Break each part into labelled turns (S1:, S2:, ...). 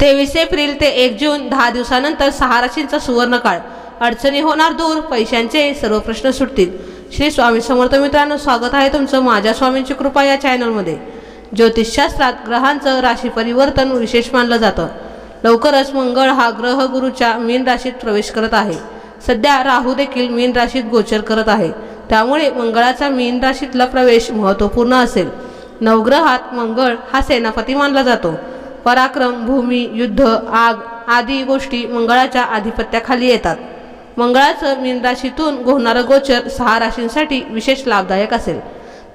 S1: तेवीस एप्रिल ते एक जून दहा दिवसानंतर सहा राशींचा सुवर्णकाळ. अडचणी होणार दूर पैशांचे सर्व प्रश्न सुटतील. श्री स्वामी समर्थ मित्रांनो स्वागत आहे तुमचं माझ्या स्वामींची कृपा या चॅनलमध्ये. ज्योतिषशास्त्रात ग्रहांचं राशी परिवर्तन विशेष मानलं जातं. लवकरच मंगळ हा ग्रह गुरुच्या मीन राशीत प्रवेश करत आहे. सध्या राहू देखील मीन राशीत गोचर करत आहे. त्यामुळे मंगळाचा मीन राशीतला प्रवेश महत्त्वपूर्ण असेल. नवग्रहात मंगळ हा सेनापती मानला जातो. पराक्रम भूमी युद्ध आग आदी गोष्टी मंगळाच्या आधिपत्याखाली येतात. मंगळाचं मीन राशीतून गोहणारं गोचर सहा राशींसाठी विशेष लाभदायक असेल.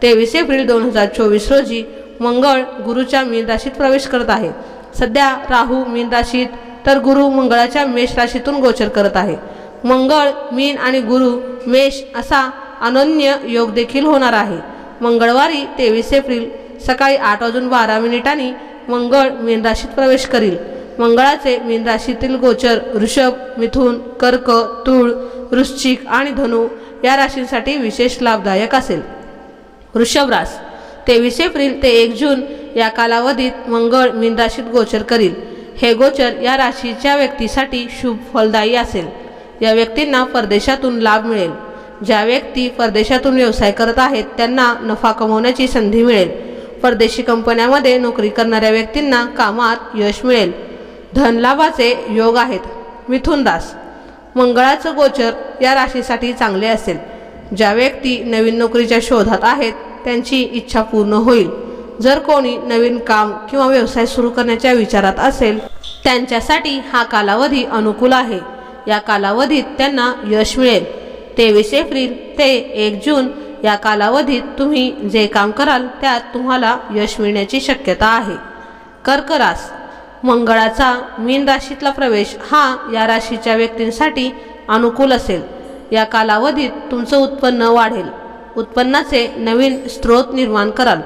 S1: तेवीस एप्रिल दोन हजार चोवीस रोजी मंगळ गुरुच्या मीन राशीत प्रवेश करत आहे. सध्या राहू मीन राशीत तर गुरु मंगळाच्या मेष राशीतून गोचर करत आहे. मंगळ मीन आणि गुरु मेष असा अनन्य योग देखील होणार आहे. मंगळवारी तेवीस एप्रिल सकाळी आठ वाजून बारा मिनिटांनी मंगळ मीन राशीत प्रवेश करील. मंगळाचे मीन राशीतील गोचर वृषभ मिथुन कर्क तुळ वृश्चिक आणि धनु या राशींसाठी विशेष लाभदायक असेल. वृषभ रास तेवीस एप्रिल ते एक जून या कालावधीत मंगळ मीन राशीत गोचर करील. हे गोचर या राशीच्या व्यक्तीसाठी शुभ फलदायी असेल. या व्यक्तींना परदेशातून लाभ मिळेल. ज्या व्यक्ती परदेशातून व्यवसाय करत आहेत त्यांना नफा कमवण्याची संधी मिळेल. परदेशी कंपन्यामध्ये नोकरी करणाऱ्या व्यक्तींना कामात यश मिळेल. धनलाभाचे योग आहेत. मिथुनदास मंगळाचं गोचर या राशीसाठी चांगले असेल. ज्या व्यक्ती नवीन नोकरीच्या शोधात आहेत त्यांची इच्छा पूर्ण होईल. जर कोणी नवीन काम किंवा व्यवसाय सुरू करण्याच्या विचारात असेल त्यांच्यासाठी हा कालावधी अनुकूल आहे. या कालावधीत त्यांना यश मिळेल. तेवीस एप्रिल ते एक जून या कालावधीत तुम्ही जे काम कराल त्यात तुम्हाला यश मिळण्याची शक्यता आहे. कर्क रास मंगळाचा मीन राशीतला प्रवेश हा या राशीच्या व्यक्तींसाठी अनुकूल असेल. या कालावधीत तुमचं उत्पन्न वाढेल. उत्पन्नाचे नवीन स्रोत निर्माण कराल.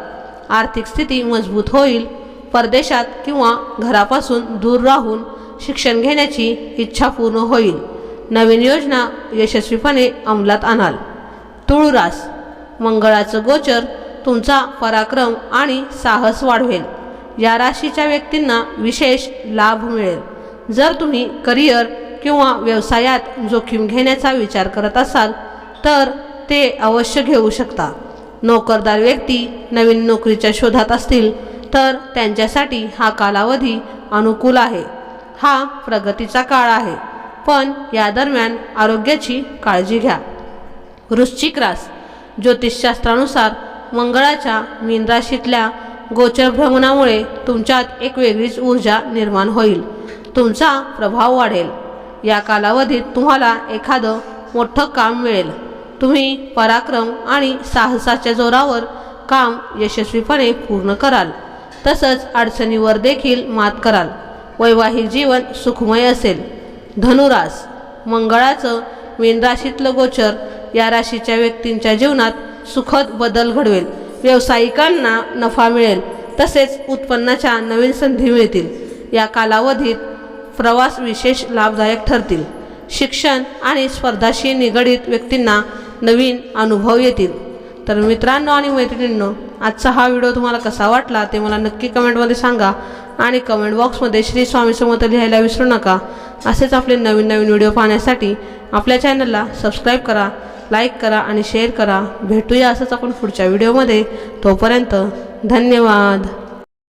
S1: आर्थिक स्थिती मजबूत होईल. परदेशात किंवा घरापासून दूर राहून शिक्षण घेण्याची इच्छा पूर्ण होईल. नवीन योजना यशस्वीपणे अंमलात आणाल. तुळुरास मंगळाचं गोचर तुमचा पराक्रम आणि साहस वाढवेल. या राशीच्या व्यक्तींना विशेष लाभ मिळेल. जर तुम्ही करिअर किंवा व्यवसायात जोखीम घेण्याचा विचार करत असाल तर ते अवश्य घेऊ शकता. नोकरदार व्यक्ती नवीन नोकरीच्या शोधात असतील तर त्यांच्यासाठी हा कालावधी अनुकूल आहे. हा प्रगतीचा काळ आहे. पण या दरम्यान आरोग्याची काळजी घ्या. वृश्चिक रास ज्योतिषशास्त्रानुसार मंगळाच्या मीनराशीतल्या गोचरभ्रमणामुळे गोचर भ्रमणामुळे तुमच्यात एक वेगळीच ऊर्जा निर्माण होईल. तुमचा प्रभाव वाढेल. या कालावधीत तुम्हाला एखादं मोठं काम मिळेल. तुम्ही पराक्रम आणि साहसाच्या जोरावर काम यशस्वीपणे पूर्ण कराल. तसंच अडचणीवर देखील मात कराल. वैवाहिक जीवन सुखमय असेल. धनुरास मंगळाचं मीनराशीतलं गोचर या राशीच्या व्यक्तींच्या जीवनात सुखद बदल घडवेल. व्यावसायिकांना नफा मिळेल तसेच उत्पन्नाच्या नवीन संधी मिळतील. या कालावधीत प्रवास विशेष लाभदायक ठरतील. शिक्षण आणि स्पर्धाशी निगडीत व्यक्तींना नवीन अनुभव येतील. तर मित्रांनो आणि मैत्रिणींनो आजचा हा व्हिडिओ तुम्हाला कसा वाटला ते मला नक्की कमेंटमध्ये सांगा आणि कमेंट बॉक्समध्ये श्री स्वामी समर्थ लिहायला विसरू नका. असेच आपले नवीन नवीन व्हिडिओ पाहण्यासाठी आपल्या चॅनलला सबस्क्राईब करा. लाईक करा आणि शेअर करा. भेटूया असंच आपण पुढच्या व्हिडिओमध्ये. तोपर्यंत धन्यवाद.